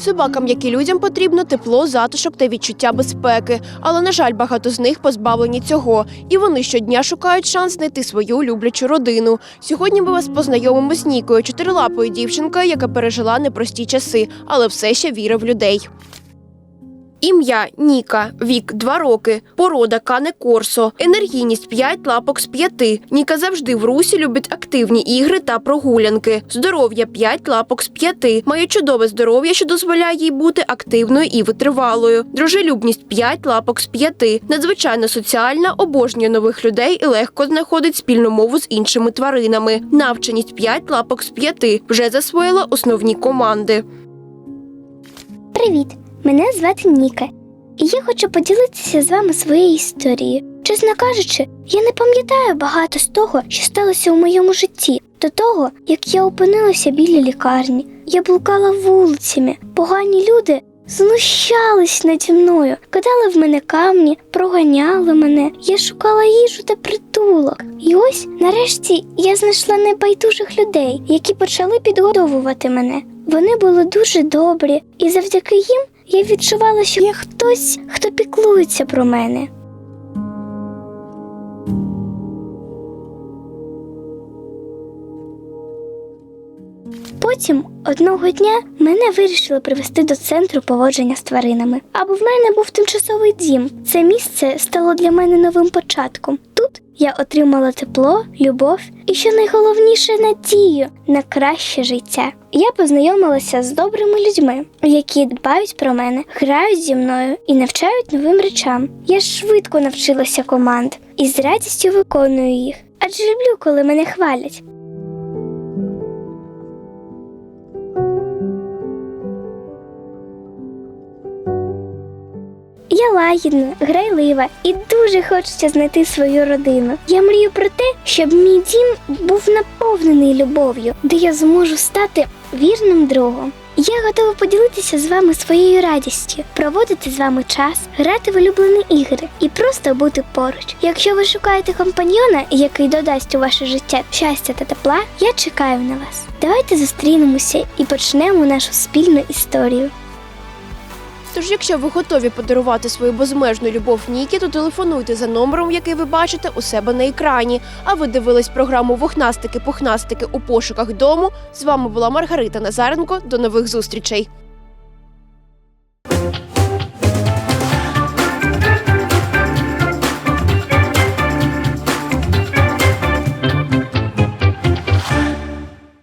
Собакам, як і людям, потрібно тепло, затишок та відчуття безпеки. Але, на жаль, багато з них позбавлені цього. І вони щодня шукають шанс знайти свою люблячу родину. Сьогодні ми вас познайомимо з Нікою, чотирилапою дівчинкою, яка пережила непрості часи, але все ще вірить в людей. Ім'я Ніка, вік 2 роки, порода Кане Корсо, енергійність 5 лапок з 5. Ніка завжди в русі любить активні ігри та прогулянки. Здоров'я 5 лапок з 5. Має чудове здоров'я, що дозволяє їй бути активною і витривалою. Дружелюбність 5 лапок з 5. Надзвичайно соціальна, обожнює нових людей і легко знаходить спільну мову з іншими тваринами. Навченість 5 лапок з 5. Вже засвоїла основні команди. Привіт! Мене звати Ніка, і я хочу поділитися з вами своєю історією. Чесно кажучи, я не пам'ятаю багато з того, що сталося у моєму житті, до того, як я опинилася біля лікарні. Я блукала вулицями, погані люди знущались наді мною, кидали в мене камні, проганяли мене. Я шукала їжу та притулок. І ось, нарешті, я знайшла небайдужих людей, які почали підгодовувати мене. Вони були дуже добрі, і завдяки їм я відчувала, що є хтось, хто піклується про мене. Потім одного дня мене вирішили привезти до центру поводження з тваринами. Або в мене був тимчасовий дім. Це місце стало для мене новим початком. Я отримала тепло, любов і, що найголовніше, надію на краще життя. Я познайомилася з добрими людьми, які дбають про мене, грають зі мною і навчають новим речам. Я швидко навчилася команд і з радістю виконую їх. Адже люблю, коли мене хвалять. Лагідна, грайлива і дуже хочеться знайти свою родину. Я мрію про те, щоб мій дім був наповнений любов'ю, де я зможу стати вірним другом. Я готова поділитися з вами своєю радістю, проводити з вами час, грати в улюблені ігри і просто бути поруч. Якщо ви шукаєте компаньйона, який додасть у ваше життя щастя та тепла, я чекаю на вас. Давайте зустрінемося і почнемо нашу спільну історію. Тож, якщо ви готові подарувати свою безмежну любов Нікі, то телефонуйте за номером, який ви бачите у себе на екрані. А ви дивились програму Вухнастики-пухнастики у пошуках дому. З вами була Маргарита Назаренко. До нових зустрічей.